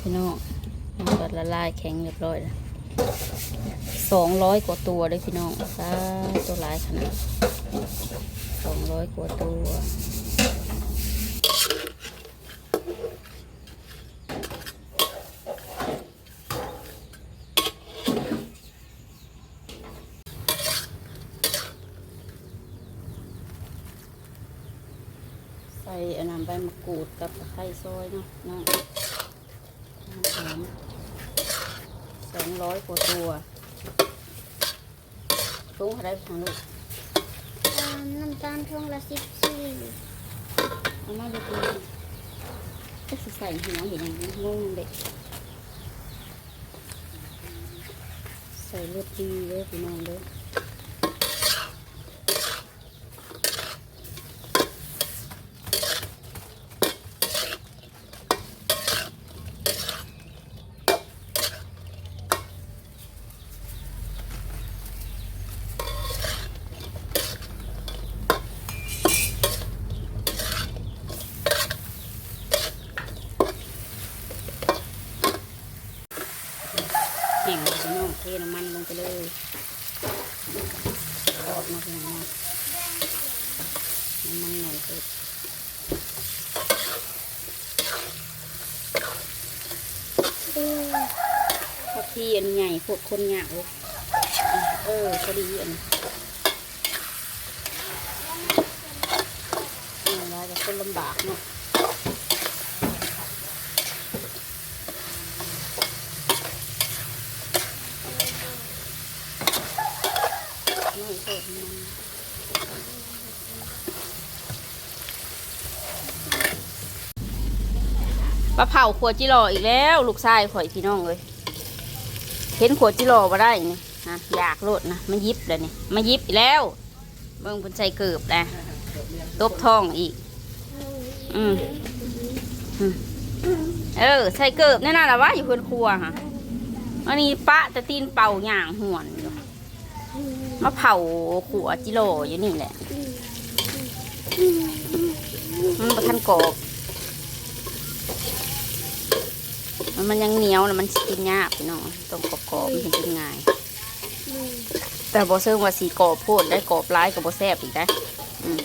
พี่น้องมันก็ละลายแข็งเรียบร้อยแล้วสองร้อยกว่าตัวเลยพี่น้องซาตัวหลายขนาดสองร้อยกว่าตัวใส่อันนั้นใบมะกรูดกับตะไคร้ซอยเนาะน้อง หอมสองร้อยกว่าตัวตุ้งอะไรทางลูกอ่าน้ำตาลช่วงละสิบสี่เอามาดูดีก็สิใส่หัวเห็นอย่างนี้งงเด็กใส่เลือดดีเลยพี่น้องเลย แห้งเลยพี่น้องเทน้ำมันลงไปเลยทอดมาพี่น้องน้ำมันหน่อยเถิดเออพอที่อันใหญ่พวกคนเหงาเออพอดีอันนี้เราจะคนลำบากเนาะ ไม่เปิดมัน ปลาเผาขวดจิโร่อีกแล้ว ลูกชายข่อยพี่น้องเลยเห็นขวดจิโร่มาได้นี่นะอยากโลดนะมายิบเลยนี่มายิบอีกแล้วเบิ่งเพิ่นใส่เกือบนะตบท้องอีก อืมเออใส่เกือบแน่นอนละวะอยู่เพื่อนครัวฮะอันนี้ปะแต่ตีนเป่าหย่างหวนอยู่มาเผาขัวจิโร่อยู่นี่แหละมันประทันกรอบ มันมันยังเหนียวนะมันกินยากพี่น้องต้องกรอบๆมันถึงกินง่าย แต่บอเซิงว่าสีกรอบโพดได้กรอบร้ายกับบอแซบอีกได้อืม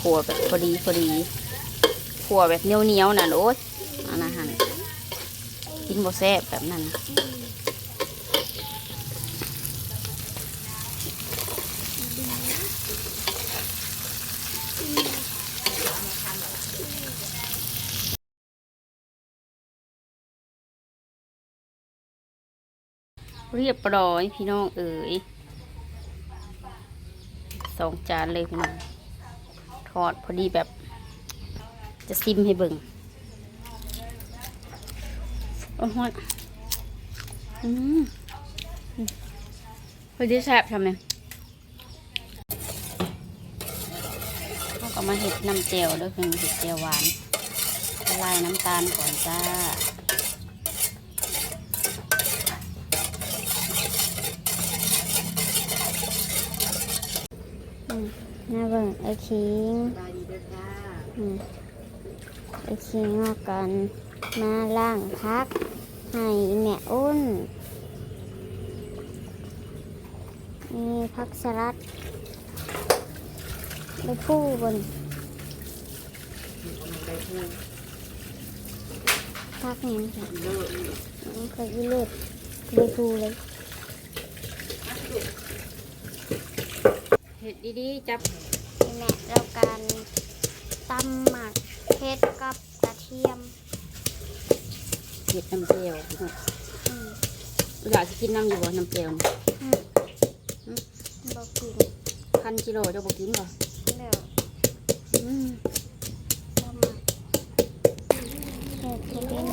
ขัวแบบพอดีพอดีขัวแบบเหนียวเหนียวๆน่ะโอ๊ยอันนั้นหั่นกินบอแซบแบบนั้น เรียบร้อยพี่น้องเอ๋ยสองจานเลยพี่น้องทอดพอดีแบบ จะซิมให้เบิ่งโอ้โหอืมพอดีแซ่บทำไมเราก็มาเห็ดน้ำเจียวด้วยคือเห็ดเจียวหวานละลายน้ำตาลก่อนจ้า น่าเบิ่งไอ้คิงอืมไอ้คิงมากันมาล่างพัก ให้แม่อ้นมีพักสลัดไปฟู่บนพักนี้ค่ะมันเคยอีเลือดไปฟูเลย เห็ดดีๆจับนี่แม่เราการตำหมักเพชรกับกระเทียมเห็ดน้ำเจียวพี่น้องอืมอยากจะกินน้ำอยู่บ่น้ำเจียวนี่อืมบอกกินพันกิโลเจะบอกกินบ่เดี๋ยวอืมตำหมักเห็ดกระเทีย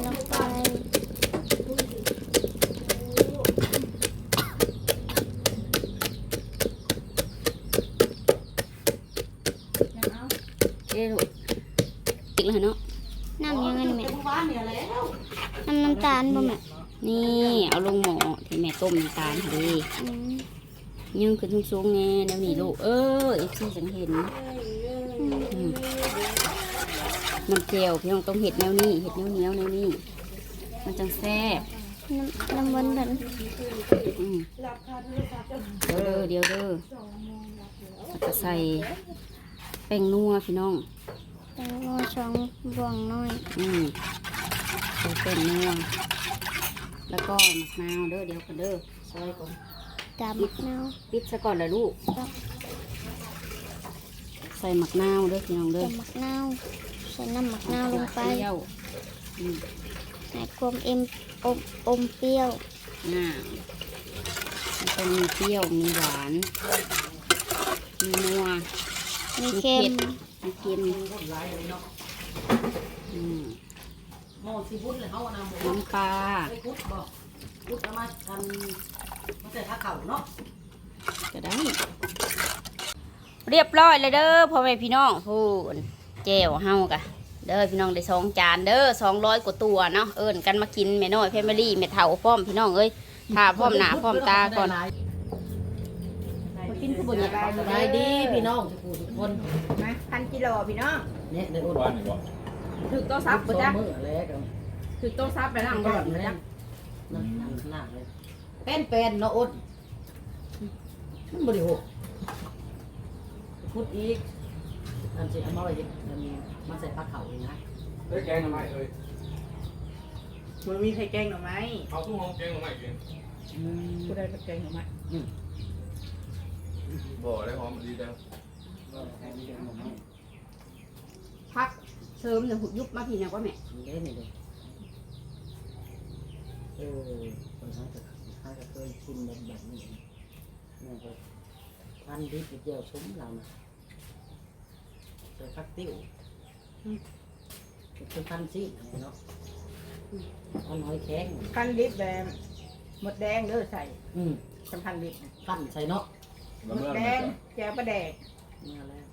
ไปเอ้ลูกติกเลยเนาะน้ำยังไงแม่น้ำน้ำตาลบ่แม่นี่เอาลงหม้อที่แม่ต้มน้ำตาลดีอืมยังขึ้นสูงๆแน่เดี๋ยวนี้ลูกเออเอฟซีจังเห็นอืมน้ำเจลพี่น้องต้องเห็ดแนวนี้เห็ดเหนียวเหนียวๆแนวนี้มันจังแซ่บน้ำน้ำมันดันอืมเดี๋ยวเด้อเดี๋ยวเด้อแล้วก็ใส่ แป้งนัวพี่น้องแตงโมสองบวงน้อยอืมใส่แป้งนัวแล้วก็มะนาวเด้อเดี๋ยวกันเด้อซอยก่อนตามมะนาวปิดซะก่อนเลยลูก ใส่มะนาวเด้อพี่น้องเด้อตามมะนาวใส่น้ำมะนาวลงไปเปรี้ยวอืมให้ความเอ็มอมอมเปรี้ยวอ่ามันต้องมีเปรี้ยวมีหวานมีนัว มีเค็มมีเค็มอืมหม้อซีฟู้ดเลยเขาเอาน้ำน้ำปลาไปพุดบอกพุดเอามาทำมาใส่ข้าวเข่าเนาะก็ได้ เรียบร้อยเลยเด้อพ่อแม่พี่น้องพูนแจ่วเฮากะเด้อพี่น้องได้สองจานเด้อสองร้อยกว่าตัวเนาะเอิญกันมากินแม่น้อยแฟมิลี่แม่เฒ่าพร้อมพี่น้องเอ้ยทาพร้อมหน้าพร้อมตาก่อนมา กินขบวนใหญ่สบายดีพี่น้องทุกคนทุกคนมาพันกิโลพี่น้องเนี่ยในอุ่นบ้านนี่บ่ถึกโต๊ะซับสบ่องจ๊ะมื้อแล้วกันถึกโต๊ะซับไปนั่งก่ก่ออนนเลยนะนั่งนั่งนั่งเลยเป็นเป็นเนาะอุ่นมันบริโภคพุดอีกอันสิเอามาไว้ดิมันมีมาใส่ผ้าเข่าอีกนะเฮ้ยแกงทำไมเอ้ยมันมีไข่แกงหน่อไม้เอาตู้ห้องแกงทำไมกินอืมกูได้ไข่แกงหน่อไม้ อืมบ่ได้หอมดีแล้วพักเสริมเนี่ยหุบยุบมาพี่เนี่ยว่าแม่เล่นนี่เลยเออคนเขาจะเขาจะเคยกินแบบแบบนี้นี่ก็พันดิบเจียวซุ้มเรานะใส่ฟักติ้วเป็นพันซีเนาะเอาน้อยแข็งพันลิตรแบบหมดแดงเด้อใส่อืมสำพันลิตรน่ะพันใส่เนาะ หมดแดงแจวปลาแดกมาแล้ว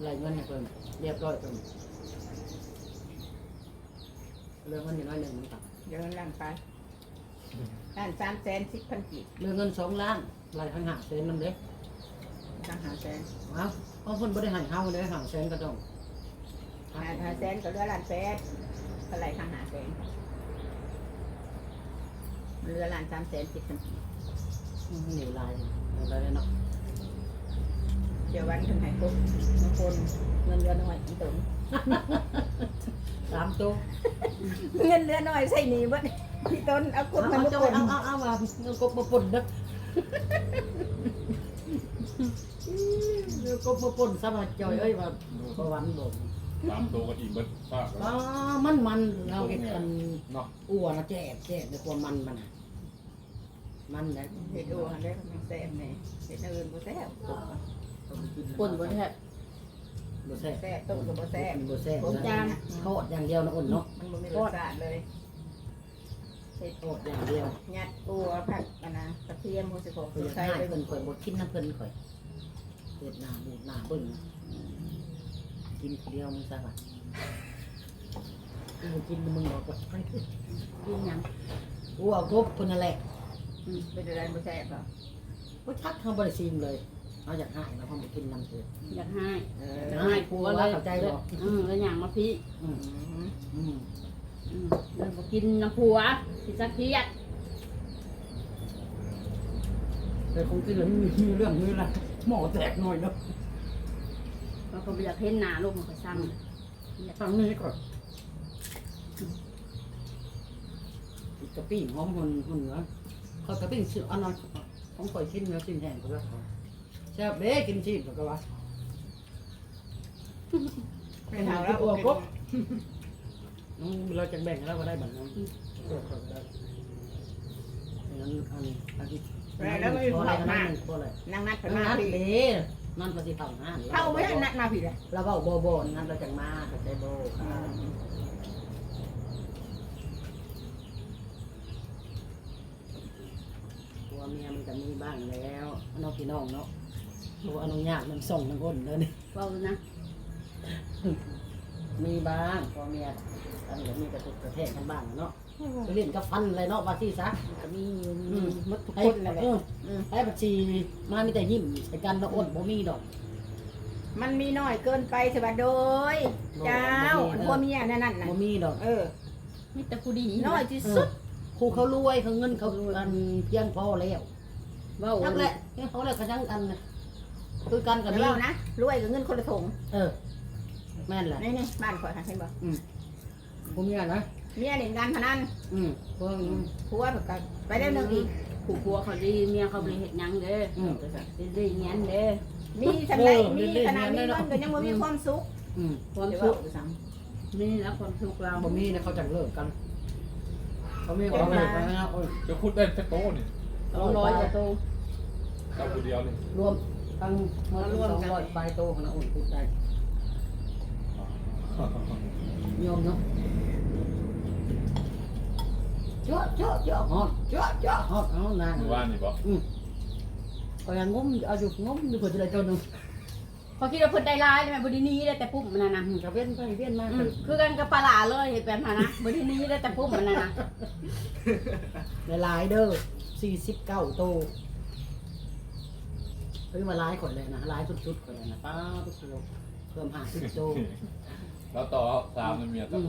ไหลเงินให้เพิ่นเรียบร้อยเพิ่นเรื่องเงินอยู่น้อยหนึ่งมันตัดเดี๋ยวนั่นไปล้านสามแสนสิบพันกีบเรื่องเงินสองล้านไหลทางหาเซนมันเด้ตั้งหาแสนเอาเพราะเพิ่นบ่ได้ให้เฮาเลยหาเซนก็ต้องหาหาแสนก็เหลือล้านแปดเท่าไหรข้างหาแสนเหลือล้านสามแสนสิบพันกีบเหนียวลายอะไรเลยเนาะเดี๋ยววันถึงไหนปุ๊บบางคนเงินเหลือน้อยอีตุนสามตัวเงินเหลือน้อยใส่หนีเบิดพี่ต้นเอากเอาดมันเอามาเอากดเอาเอาเอามาเงินกบมาป่นเด้อเงินกบมาป่นซะมาจอยเอ้ยว่าประวันบ่ สามตัวก็อิ่มเบิดซากอ๋อมันมันเราเห็นกันเนาะ อ้วนนะแจ๊บแจ๊บในความมันมันน่ะมันนะเห็ดดูหันได้ก็มันแซ่บเนี่ยเห็ดอื่นบ่แซ่บป่นบนแทบบ่แซ่บแซ่บต้มกับบ่แซ่บบ่แซ่บผมจานทอดอย่างเดียวนะอุ่นเนาะมันบ่มีรสชาติเลยทอดอย่างเดียวยัดตัวผักอันนะกระเทียมหัวสิบหกข่อยอยากใส่ให้ไปเพิ่นข่อยบ่กินน้ำเพิ่นข่อยเฮ็ดหน้าบูดหน้าเบิ่ง กินคนเดียวมึงซะว่ากูกินมึงบอกว่ากินหยังกูเอากบเพิ่นนั่นแหละอืมเป็นอะไรบ่แซ่บเหรอบ่ชักเฮาบ่ได้ซิมเลยเอาอยากให้แล้วเฮาบ่กินน้ำเพิ่นอยากให้เออยากอให้กูว่าเข้าใจบ่อืมแล้วอย่างมาพี่อืมอืมอืมอืมแล้วบ่กินน้ำผัวสิสักเทียดแต่คงกินแล้วมีเรื่องนี้ล่ะหม้อแตกหน่อยเนาะ เราก็บ่อยากเห็นหน้าลูกมันก็สั่งอยากทางนี้ก่อนอีกกะปิหอมหุ่นหุ่นเหนือเขากะปิชื่ออันนั้นของข่อยกินเนื้อชิ้นแห้งก็แล้วแซ่บเด้กินชิ้นก็ว่าไม่เท่าแล้วตัวโอ้กกบน้องเราจะแบ่งแล้วก็ได้บัตรน้องตัวกบได้งั้นอันอันที่พออะไรกันนั่นพออะไรนางนัดเพิ่นนั่มาน นั่นพี่เด้นั่นภาษีเผ่าห้านเข้าไว้ให้นัดมาพี่เลยเราเบาโบโบนั่นเราจังมาเข้าใจโบตัวเมียมันจะมีบ้างแล้วน้องพี่น้องเนาะตัวอนุญาตมันส่งทั้งคนเลยนี่เว้านะมีบ้างตัวเมียอันนี้มีกระตุกกระแทกกันบ้างเนาะอไป เล่นกับฟันอะไรเนาะว่าที่ซะก็มีอยู่อืมหมดทุกให้คนนั่นแหละเอออืมให้บัญชีมามีแต่ยิ้มไอ้กันละอ้นบ่มีดอก มันมีน้อยเกินไปสบัดโดยเจ้าบ่มีเด้อบ่มีอันนั้นน่ะบ่มีดอก เออมีแต่ผู้ดีน้อยที่สุดครูเขารวยเขาเงินเขาอันเพียงพอแล้วเว้านักแหละเพียงพอแล้วเขายังอันน่ะคือกันกับแต่มีว่านะรวยกับเงินคนละถุงเออแม่นแหละนี่นี่บ้านข่อยหาเห็นบ่บ่มีอะไรนะ เมียเล่นการพนันอืมพวกอืมผัวแบบกันไปได้หนึงอีกผู้ผัวเขาดีเมียเขาบ่ได้เฮ็ดหยังเด้ออืมได้ได้เงี้ยเด้อมีทำไรเออมีเล่นๆขนาดมีเล่นๆเงินก็ยังบ่มีความสุขอืมความเดี๋ยวสุว่าขไปซ้นี่แหล้วความสุขเราบ่มีนะเขาจังเลิกกัน เขาไม่เขาเลิกกันนะโอ้ยจะพูดได้แค่โต๊ะนี่สองร้อยกว่าโตกับคนเดียวนี่รวมตั้งเมื่อรวมสองร้อยปลายโตของนะโอ้ยพูดได้ยอมเนาะ เจาะเจาะเจาะฮอดเจาะเจาะฮอดเอานานมือว่านนี่บอกอืมก็ยังงมเอาอยู่งมอยู่เพื่อจะได้ตัวหนึงพอคิดว่าเพิ่นได้ร้ายได้ไหมบ่ได้หนี้ได้แต่ปุ๊บมันน่ะนะอืมกระเว้นไปเวียนมาอืมคือกันกับปลาหลาเลยเฮ็ดแบบนั้นนะบ่ได้หนี้ได้แต่ปุ๊บมันน่ะนะหลายๆเด้อสี่สิบเก้าโตเฮ้ยมาหลายคนเลยนะหลายสุดๆคนเลยนะป้าทุกคนเพิ่มห้าสิบโต แล้วต่อสามเมียต่อือม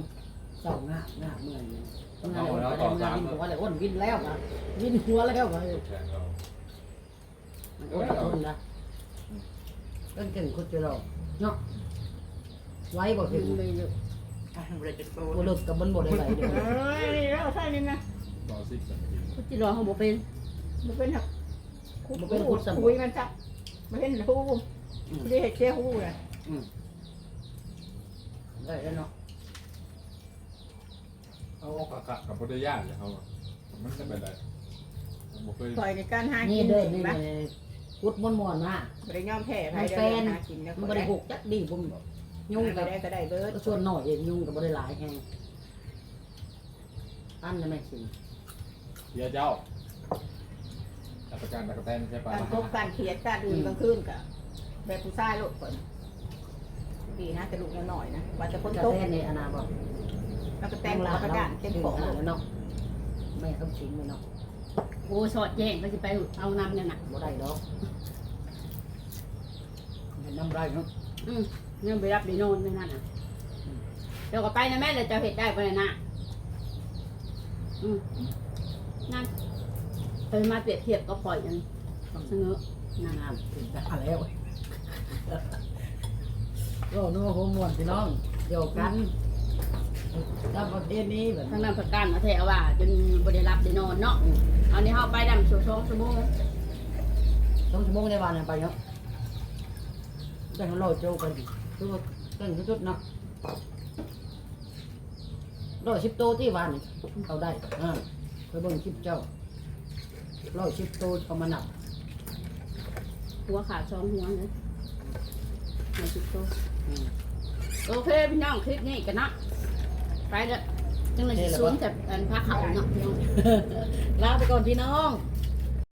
เศร้าหน้าหน้าเมื่อยเนี่ยเอาแล้วต่อสามวินบอกว่าแต่อ้นวินแล้วนะวินหัวแล้วมาแข่งเรามันก็ทนนะเก่งเก่งคนเจริญเนาะไว้บอกถึงเลยอยู่ำบริจาคโตบเลิกกับบนบทอะไรเดี๋ยวเอ้ยนี่แล้วใช่นี่นะต่อสิบนาทีพุทธิรอเขาบ่เป็นมันเป็นหักคุยมันจับมันเป็นหูที่เห็ดเชี่ยหูเลยอืมได้แล้วเนาะ เอาออกกะกับพุทธญาติเลยเขามันจะเป็นไรผมเคยปล่อยในการหานี่กินเดิเด็นกนี่นะพุดมวนมวนมาบริยอมแพ้ไปมันเดิเป็นนหากินแล้วมันก็บได้ริหกจักดีผมบอกยุ่งก็กับได้ก็ได้เบิร์ดส่วนหน่อยเองยุ่งกับบริหลายแหงตั้นจะไม่สิเดี๋ยวเจ้าจัดการตะกะแตนใช่ปะการตบการเขียดการอื่นกลางคืนกับแบบผู้ชายโลดคนดีนะแต่ลูกยังหน่อยนะว่าจะคนกระตก แทกในอนาบอก แล้วก็แต่งแล้วก็ด่านเต็มของแล้วเนาะไม่ต้องชิงเลยเนาะโอ้สอดแจ้งก็สิไปเอานำเนี่ยน่ะบ่ได้ดอกเห็นน้ำไรเนาะอืมยังไปรับไปโน่นนั่นน่ะเดี๋ยวก็ไปนะแม่เลยจะเฮ็ดได้บ่ได้นะอืมนั่นเคยมาเปรียบเทียบก็ปล่อยกันเสงอนั่นงานถึงตาแล้วก็นัวหัวมวนพี่น้องเดียวกัน ตามประเทศนี้แบบทั้งนั้นประกันมาแท้ว่าจนบ่ได้รับได้นอนเนาะเอานี้เฮาไปดำชั่วโมงชั่วโมงต้องชั่วโมงในวันไปเนาะแต่เราโจกันคือว่าเก่งที่สุดเนาะร้อยสิบโตที่วันนี่เขาได้อ่าไปเบิ่งคลิปเจ้าร้อยสิบโตเขามานับหัวขาดสองหัวเลยให้สิบตัวอืมโอเคพี่น้องคลิปนี้กันเนาะ ไปเด้อจังเลยสิสูงแต่อันพาเขาเนาะพี่น้องลาไปก่อนพี่น้องบ